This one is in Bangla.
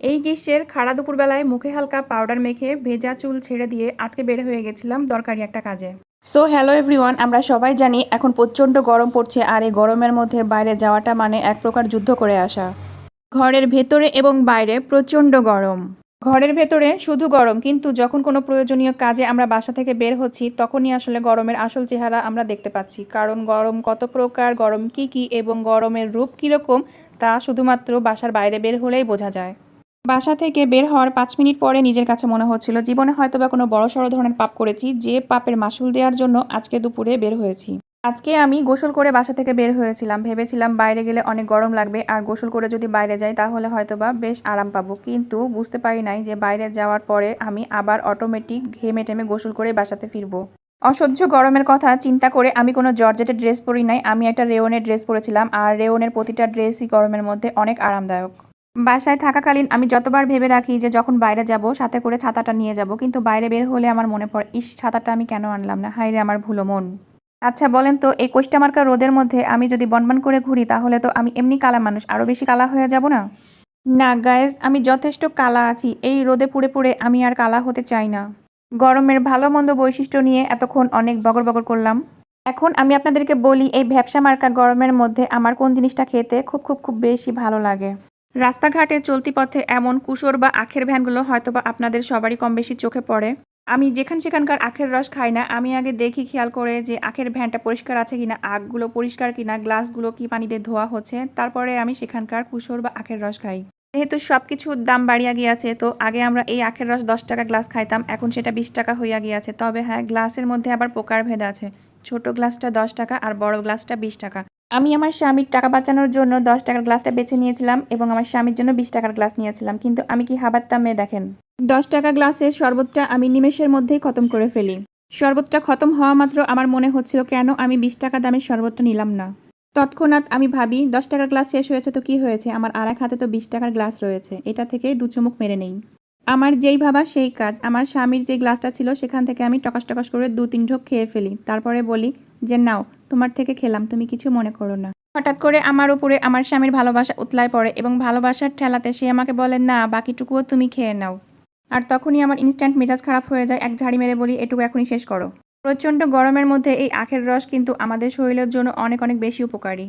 এই গ্রীষ্মের খাড়া দুপুরবেলায় মুখে হালকা পাউডার মেখে ভেজা চুল ছেড়ে দিয়ে আজকে বের হয়ে গেছিলাম দরকারি একটা কাজে। সো হ্যালো এভরিওয়ান আমরা সবাই জানি এখন প্রচণ্ড গরম পড়ছে আর এই গরমের মধ্যে বাইরে যাওয়াটা মানে এক প্রকার যুদ্ধ করে আসা। ঘরের ভেতরে এবং বাইরে প্রচণ্ড গরম। ঘরের ভেতরে শুধু গরম, কিন্তু যখন কোনো প্রয়োজনীয় কাজে আমরা বাসা থেকে বের হচ্ছি, তখনই আসলে গরমের আসল চেহারা আমরা দেখতে পাচ্ছি। কারণ গরম কত প্রকার, গরম কি কি এবং গরমের রূপ কীরকম, তা শুধুমাত্র বাসার বাইরে বের হলেই বোঝা যায়। বাসা থেকে বের হওয়ার পাঁচ মিনিট পরে নিজের কাছে মনে হচ্ছিল, জীবনে হয়তো বা কোনো বড় সড়ো ধরনের পাপ করেছি, যে পাপের মাসুল দেওয়ার জন্য আজকে দুপুরে বের হয়েছি। আজকে আমি গোসল করে বাসা থেকে বের হয়েছিলাম। ভেবেছিলাম বাইরে গেলে অনেক গরম লাগবে, আর গোসল করে যদি বাইরে যাই তাহলে হয়তোবা বেশ আরাম পাবো। কিন্তু বুঝতে পারি নাই যে বাইরে যাওয়ার পরে আমি আবার অটোমেটিক ঘেমে টেমে গোসল করে বাসাতে ফিরবো। অসহ্য গরমের কথা চিন্তা করে আমি কোনো জর্জেটের ড্রেস পরি নাই। আমি একটা রেওনের ড্রেস পরেছিলাম, আর রেওনের প্রতিটা ড্রেসই গরমের মধ্যে অনেক আরামদায়ক। বাসায় থাকাকালীন আমি যতবার ভেবে রাখি যে যখন বাইরে যাব, সাথে করে ছাতাটা নিয়ে যাব, কিন্তু বাইরে বের হলে আমার মনে পড়ে, ইস, ছাতাটা আমি কেন আনলাম না? হাই রে, আমার ভুলো মন। আচ্ছা বলেন তো, এই কোষ্টামার্কা রোদের মধ্যে আমি যদি বনবন করে ঘুরি, তাহলে তো আমি এমনি কালা মানুষ আরও বেশি কালা হয়ে যাব না? না, গায়েস, আমি যথেষ্ট কালা আছি, এই রোদে পুড়ে পুড়ে আমি আর কালা হতে চাই না। গরমের ভালো মন্দ বৈশিষ্ট্য নিয়ে এতক্ষণ অনেক বগর বগর করলাম। এখন আমি আপনাদেরকে বলি, এই ভ্যাবসা মার্কা গরমের মধ্যে আমার কোন জিনিসটা খেতে খুব খুব খুব বেশি ভালো লাগে। রাস্তাঘাটে চলতি পথে এমন কুসর বা আখের ভ্যানগুলো হয়তোবা আপনাদের সবারই কম বেশি চোখে পড়ে। আমি যেখান সেখানকার আখের রস খাই না, আমি আগে দেখি খেয়াল করে যে আখের ভ্যানটা পরিষ্কার আছে কিনা আখগুলো পরিষ্কার কিনা, গ্লাসগুলো কি পানিতে ধোয়া হচ্ছে। তারপরে আমি সেখানকার কুসর বা আখের রস খাই। যেহেতু সব কিছুর দাম বাড়িয়া গিয়েছে, তো আগে আমরা এই আখের রস দশ টাকা গ্লাস খাইতাম, এখন সেটা বিশ টাকা হইয়া গিয়েছে। তবে হ্যাঁ গ্লাসের মধ্যে আবার পোকার ভেদ আছে। ছোট গ্লাসটা দশ টাকা আর বড় গ্লাসটা বিশ টাকা। আমি আমার স্বামীর টাকা বাঁচানোর জন্য দশ টাকার গ্লাসটা বেছে নিয়েছিলাম এবং আমার স্বামীর জন্য বিশ টাকার গ্লাস নিয়েছিলাম। কিন্তু আমি কি হাবাত্তাম মেয়ে দেখেন? দশ টাকা গ্লাসের শরবতটা আমি নিমেষের মধ্যেই খতম করে ফেলি। শরবতটা খতম হওয়া মাত্র আমার মনে হচ্ছিল কেন আমি বিশ টাকা দামের শরবতটা নিলাম না। তৎক্ষণাৎ আমি ভাবি, দশ টাকার গ্লাস শেষ হয়েছে তো কি হয়েছে? আমার আর এক হাতে তো বিশ টাকার গ্লাস রয়েছে। এটা থেকে দু চুমুক মেরে নেই। আমার যেই ভাবা সেই কাজ। আমার স্বামীর যে গ্লাসটা ছিল, সেখান থেকে আমি টকাস টকাস করে দু তিন ঢোক খেয়ে ফেলি। তারপরে বলি যে, নাও, তোমার থেকে খেলাম, তুমি কিছু মনে করো না। হঠাৎ করে আমার উপরে আমার স্বামীর ভালোবাসা উতলায় পড়ে এবং ভালোবাসার ঠেলাতে সে আমাকে বলে, না, বাকিটুকুও তুমি খেয়ে নাও। আর তখনই আমার ইনস্ট্যান্ট মেজাজ খারাপ হয়ে যায়। এক ঝাড়ি মেরে বলি, এটুকু এখনই শেষ করো। প্রচণ্ড গরমের মধ্যে এই আখের রস কিন্তু আমাদের শরীরের জন্য অনেক অনেক বেশি উপকারী।